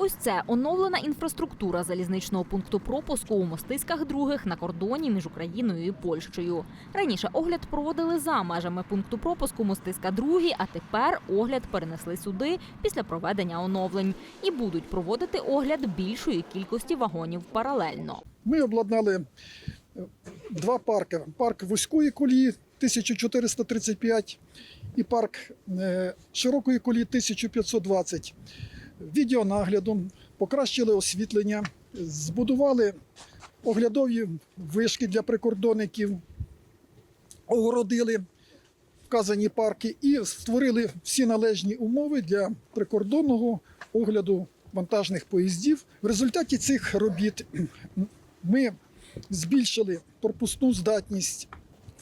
Ось це оновлена інфраструктура залізничного пункту пропуску у мостиськах других на кордоні між Україною і Польщею. Раніше огляд проводили за межами пункту пропуску мостиська другі, а тепер огляд перенесли сюди після проведення оновлень і будуть проводити огляд більшої кількості вагонів паралельно. Ми обладнали е, два парки: парк вузької колії 1435 і парк е, широкої колії 1520. Відеонаглядом покращили освітлення, збудували оглядові вишки для прикордонників, огородили вказані парки і створили всі належні умови для прикордонного огляду вантажних поїздів. В результаті цих робіт ми збільшили пропускну здатність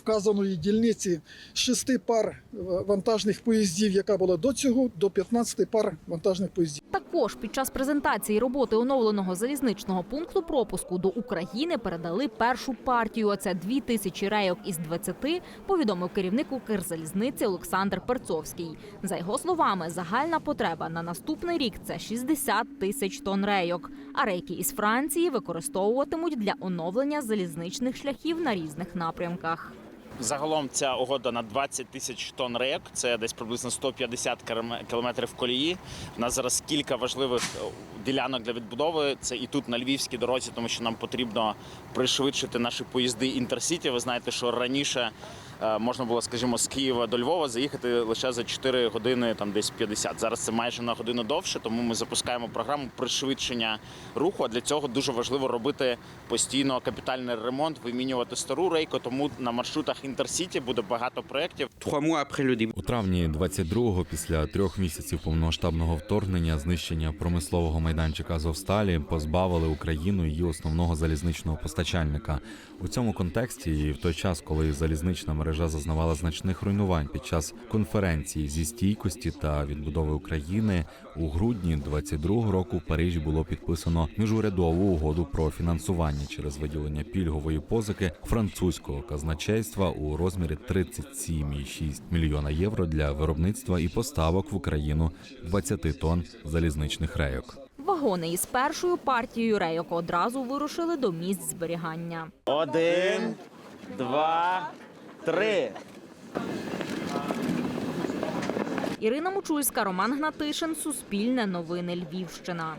вказаної дільниці з 6 пар вантажних поїздів, яка була до цього, до 15 пар вантажних поїздів. Також під час презентації роботи оновленого залізничного пункту пропуску до України передали першу партію. А це дві тисячі рейок із 20, повідомив керівник Укрзалізниці Олександр Перцовський. За його словами, загальна потреба на наступний рік це 60 тисяч тонн рейок. А рейки із Франції використовуватимуть для оновлення залізничних шляхів на різних напрямках. Загалом ця угода на 20 тисяч тонн рек, це десь приблизно 150 км- кілометрів колії. У нас зараз кілька важливих е, ділянок для відбудови. Це і тут на львівській дорозі, тому що нам потрібно пришвидшити наші поїзди інтерсіті. Ви знаєте, що раніше можна було, скажімо, з Києва до Львова заїхати лише за 4 години, там десь 50. Зараз це майже на годину довше, тому ми запускаємо програму пришвидшення руху. А для цього дуже важливо робити постійно капітальний ремонт, вимінювати стару рейку. Тому на маршрутах інтерсіті буде багато проєктів. У травні 22-го, після трьох місяців повномасштабного вторгнення, знищення промислового майданчика Азовсталі позбавили Україну її основного залізничного постачальника. У цьому контексті і в той час, коли залізнична мережа зазнавала значних руйнувань під час конференції зі стійкості та відбудови України, у грудні 22-го року в Парижі було підписано міжурядову угоду про фінансування через виділення пільгової позики французького казначейства у розмірі 37,6 мільйона євро для виробництва і поставок в Україну 20 тонн залізничних рейок. Вагони із першою партією рейок одразу вирушили до місць зберігання. Один, два, три. Ірина Мучульська, Роман Гнатишин, Суспільне новини Львівщина.